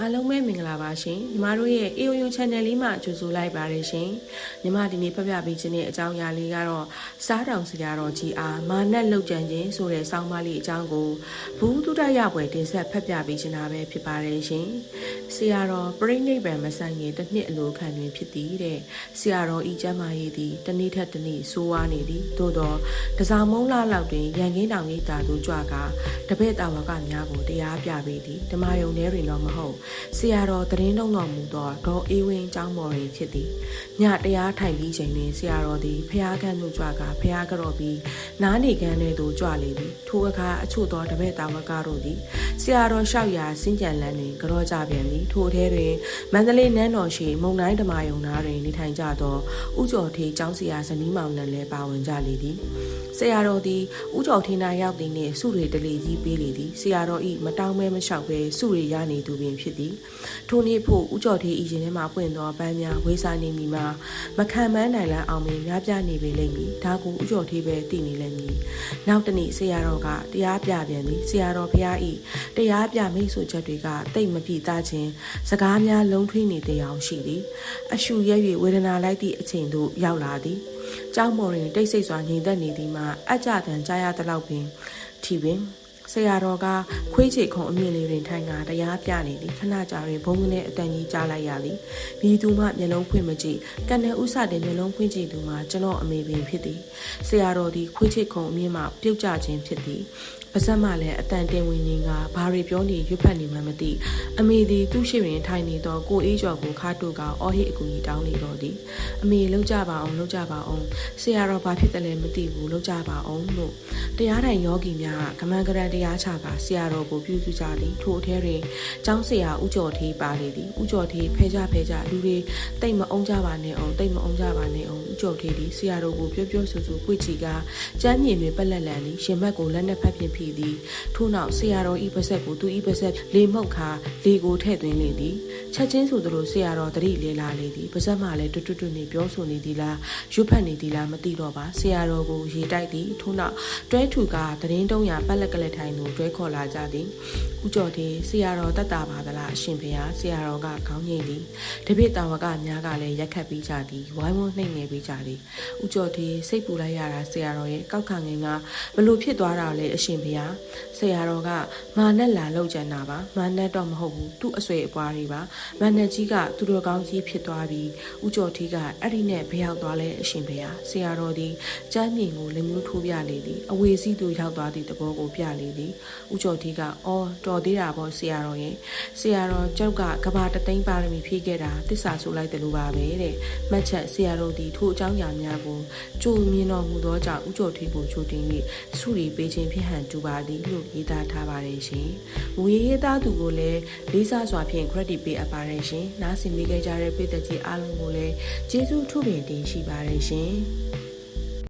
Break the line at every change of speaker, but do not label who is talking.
အားလုံးပဲမင်္ဂလာပါရှင်ညီမတို့ရဲ့ AOU Channel လေးမှာကြိုဆိုလိုက်ပါတယ်ရှင်ညီမဒီနေ့ဖတ်ပြပေးခြင်းတဲ့အကြောင်းအရာလေးကတော့စားတောင်စရာတော်ကြီးအားမာနက်လောက်ကြံခြင်းဆိုတဲ့စောင်းပါးလေးအကြောင်းကိုဘူးတုဒရပွဲတင်ဆက်ဖတ်ပြပေးခြင်းတာပဲဖြစ်ပါတယ်ရှင်ဆရာတော်ပြိဋိဘံမဆန်ရင်တစ်နှစ်အလိုခံတွင်ဖြစ်သည်တဲ့ဆရာတော်ဤကျမ်းမာရေးသည်တစ်နေ့ထက်တစ်နေ့ဆိုးဝါးနေသည်သို့တော့တစားမုံလာလောက်တွင်ရန်ကင်းတောင်ကြီးတာသူကြွကတပည့်တာဝကများကိုတရားပြပေးသည်ဓမ္မယုံထဲတွင်တော့မဟုတ်ဆရာတော်တရင်လုံးတော်မူသောဒေါ်အေးဝင်းကျောင်းမော်ရင်ဖြစ်သည်ညတရားထိုင်ပြီးချိန်တွင်ဆရာတော်သည်ဖျားကန်းသို့ကြွကဖျားကြော့ပြီးနားနေကန်းထဲသို့ကြွလေသည်ထိုအခါအချို့သောတပည့်တာဝကတို့သည်ဆရာတော်လျှောက်ရာစင်ကြံလန်းတွင်ကြော့ကြပြန်သည်ထိုထဲတွင်မန္တလေးနန်းတော်ရှိမုံတိုင်းဓမ္မယုံသားတွင်နေထိုင်ကြသောဥကျော်ထေးကျောင်းဆရာဇနီးမောင်နှံလည်းပါဝင်ကြလေသည်ဆရာတော်သည်ဥကျော်ထေးနာရောက်သည်နှင့်စုတွေတလေကြီးပေးလေသည်ဆရာတော်ဤမတောင်းမဲမလျှောက်ပဲစုတွေရနေသူပင်ဖြစ်သည်ထိုနေ့ဖို့ဥကျော်ထေးဤရင်ထဲမှပွင့်သောပန်းများဝေစာနေမိမှာမခံမန်းနိုင်လန်းအောင်ပင်များပြနေပေလိမ့်မည်ဒါကိုဥကျော်ထေးပဲတည်နေလိမ့်မည်နောက်တနေ့ဆရာတော်ကတရားပြပြန်သည်ဆရာတော်ဖရာဤတရားပြမိတ်ဆိုချက်တွေကတိတ်မပြည့်သားခြင်းစကားများလုံးထွေးနေတဲ့အောင်ရှိသည်အရှူရဲ၍ဝေဒနာလိုက်သည့်အချိန်သို့ရောက်လာသည်ကျောင်းမော်တွင်တိတ်ဆိတ်စွာငြိမ်သက်နေသည်မှာအကြတန်ကြားရသလောက်ပင်ထီပင် ဆရာတော်ကခွေးချေခုံအမြင့်လေးတွင်ထိုင်ကတရားပြနေသည်ခဏကြာတွင်ဘုံကနေအတန်ကြီးကြားလိုက်ရသည်မိသူမှမျက်လုံးဖွင့်မကြည့်ကနဥစတဲ့မျက်လုံးဖွင့်ကြည့်သူမှကျွန်တော်အမေပင်ဖြစ်သည်ဆရာတော်သည်ခွေးချေခုံအမြင့်မှပြုတ်ကျခြင်းဖြစ်သည်ပါဇက်မှလည်းအတန်တင်ဝင်ခြင်းကဘာတွေပြောနေရွတ်ဖက်နေမှမသိအမေသည်သူ့ရှိရင်ထိုင်နေသောကိုအေးကျော်ကိုခါတုကအော်ဟစ်အကူကြီးတောင်းနေတော့သည်အမေလှုပ်ကြပါအောင်လှုပ်ကြပါအောင်ဆရာတော်ဘာဖြစ်တယ်လဲမသိဘူးလှုပ်ကြပါအောင်လို့ တရားထိုင်ယောဂီများကမန်ကရန်တရားချကဆရာတော်ကိုပြုစုကြသည်ထိုအထဲတွင်ကျောင်းဆရာဦးကျော်ထေးပါလေသည်ဦးကျော်ထေးဖဲကြဖဲကြလူတွေတိတ်မအောင်ကြပါနဲ့အောင်တိတ်မအောင်ကြပါနဲ့အောင်ဦးကျော်ထေးသည်ဆရာတော်ကိုပြောပြောဆိုဆိုပွေ့ချီကကျမ်းမြင်တွင်ပက်လက်လန်သည်ရှင်ဘက်ကိုလက်နဲ့ဖက်ဖြစ်ဖြစ်သည်ထို့နောက်ဆရာတော်ဤပါဆက်ကိုသူဤပါဆက်လေမှုတ်ခါလေကိုထဲ့သွင်းလေသည်ချက်ချင်းဆိုသလိုဆရာတော်တတိလေလာလေသည်ပါဆက်မှလည်းတွတ်တွတ်နေပြောဆိုနေသည်လားရွတ်ဖက်နေသည်လားမသိတော့ပါဆရာတော်ကိုရေတိုက်သည်ထို့နောက်တွဲထူကသတင်းတုံးရပက်လက်ကလက်ထိုင်သို့တွဲခေါ်လာကြသည်ဥကျော်သေးဆရာတော်တတ်တာပါသလားအရှင်ဖေဟာဆရာတော်ကခေါင်းငိမ့်သည်တပိတာဝကများကလည်းရက်ခတ်ပြီးကြသည်ဝိုင်းဝန်းနှိမ့်နေပြီးကြသည်ဥကျော်သေးစိတ်ပူလိုက်ရတာဆရာတော်ရဲ့ကောက်ခံငင်ကဘလို့ဖြစ်သွားတာလဲအရှင်ဖေဟာဆရာတော်ကမာနက်လာလောက်ကျန်တာပါမာနက်တော့မဟုတ်ဘူးသူ့အဆွေအပွားတွေပါမာနက်ကြီးကသူတို့ကောင်းကြီးဖြစ်သွားပြီးဥကျော်ထီးကအဲ့ဒီနဲ့ဘယ်ရောက်သွားလဲအရှင်ဖေဟာဆရာတော်ဒီကျမ်းမြင်ကိုလက်မျိုးထိုးပြလေသည်အဝေစီးသူရောက်သွားသည့်သဘောကိုပြလေသည်ဥကျော်ထီးကအော်တော်သေးတာပေါ့ဆရာတော်ရဲ့ဆရာတော်ကျောက်ကကဘာတသိန်းပါရမီဖြည့်ခဲ့တာတစ္ဆာဆိုလိုက်တယ်လို့ပါပဲတဲ့မှတ်ချက်ဆရာတော်ဒီထို့အကြောင်းအရာများကိုကြိုမြင်တော်မူသောကြောင့်ဥကျော်ထီးကိုချိုတင်၍စုရီပေးခြင်းဖြစ်ဟန်တူပါသည်လို့ရေးသားထားပါတယ်ရှင်။မူရေးသားသူကိုလည်းလေးစားစွာဖြင့် credit ပေးအပ်ပါတယ်ရှင်။နားဆင်မိခဲ့ကြတဲ့ပြည်သက်ကြီးအားလုံးကိုလည်းကျေးဇူးထူးပင်တင်ရှိပါတယ်ရှင်။